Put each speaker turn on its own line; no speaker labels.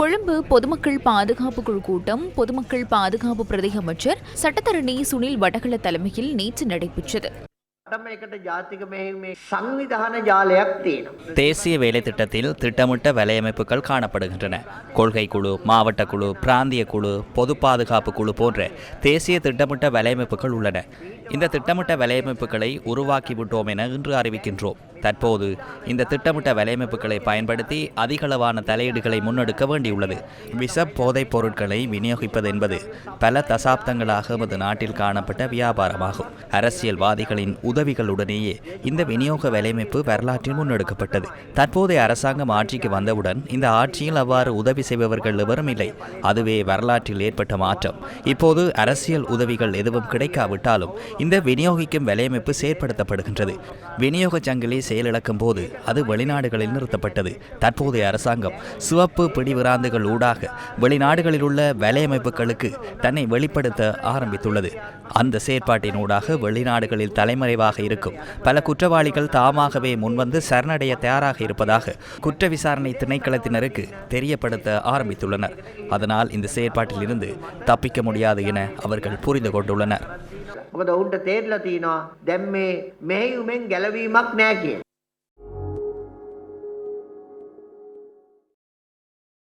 கொழும்பு பொதுமக்கள் பாதுகாப்பு குழு கூட்டம் பொதுமக்கள் பாதுகாப்பு பிரதி அமைச்சர் சட்டத்தரணி சுனில் வடகள தலைமையில் நேற்று நடைபெற்றது.
தேசிய வேலை திட்டத்தில் திட்டமிட்ட வலையமைப்புகள் காணப்படுகின்றன. கொள்கை குழு மாவட்ட குழு பிராந்திய குழு பொது பாதுகாப்பு குழு போன்ற தேசிய திட்டமிட்ட வலையமைப்புகள் உள்ளன. இந்த திட்டமிட்ட வலையமைப்புகளை உருவாக்கிவிட்டோம் என இன்று அறிவிக்கின்றோம். தற்போது இந்த திட்டமிட்ட வலையமைப்புகளை பயன்படுத்தி அதிகளவான தலையீடுகளை முன்னெடுக்க வேண்டியுள்ளது. விஷ போதைப் பொருட்களை விநியோகிப்பது என்பது பல தசாப்தங்களாக எமது நாட்டில் காணப்பட்ட வியாபாரமாகும். அரசியல்வாதிகளின் உதவிகளுடனேயே இந்த விநியோக வலையமைப்பு வரலாற்றில் முன்னெடுக்கப்பட்டது. தற்போதைய அரசாங்கம் ஆட்சிக்கு வந்தவுடன் இந்த ஆட்சியில் அவ்வாறு உதவி உதவி செய்பவர்கள் எவரும் இல்லை. அதுவே வரலாற்றில் ஏற்பட்ட மாற்றம். இப்போது அரசியல் உதவிகள் எதுவும் கிடைக்காவிட்டாலும் இந்த விநியோகிக்கும் வலையமைப்பு செயற்படுத்தப்படுகின்றது. விநியோக சங்கிலி செயலிழக்கும் போது அது வெளிநாடுகளில் நிறுத்தப்பட்டது. தற்போதைய அரசாங்கம் சிவப்பு பிடிவிராந்துகள் ஊடாக வெளிநாடுகளில் உள்ள வலையமைப்புகளுக்கு தன்னை வெளிப்படுத்த ஆரம்பித்துள்ளது. அந்த செயற்பாட்டின் ஊடாக வெளிநாடுகளில் தலைமறைவாக இருக்கும் பல குற்றவாளிகள் தாமாகவே முன்வந்து சரணடைய தயாராக இருப்பதாக குற்ற விசாரணை திணைக்களத்தினருக்கு தெரியப்படுத்த ஆரம்பித்துள்ளனர் அதனால் இந்த செயற்பாட்டில் இருந்து தப்பிக்க முடியாது என அவர்கள் புரிந்து கொண்டுள்ளனர்
මොකද ඔවුන්ට තේරලා තියෙනවා දැන් මේ මෙහෙයුමෙන් ගැලවීමක් නෑ කියලා.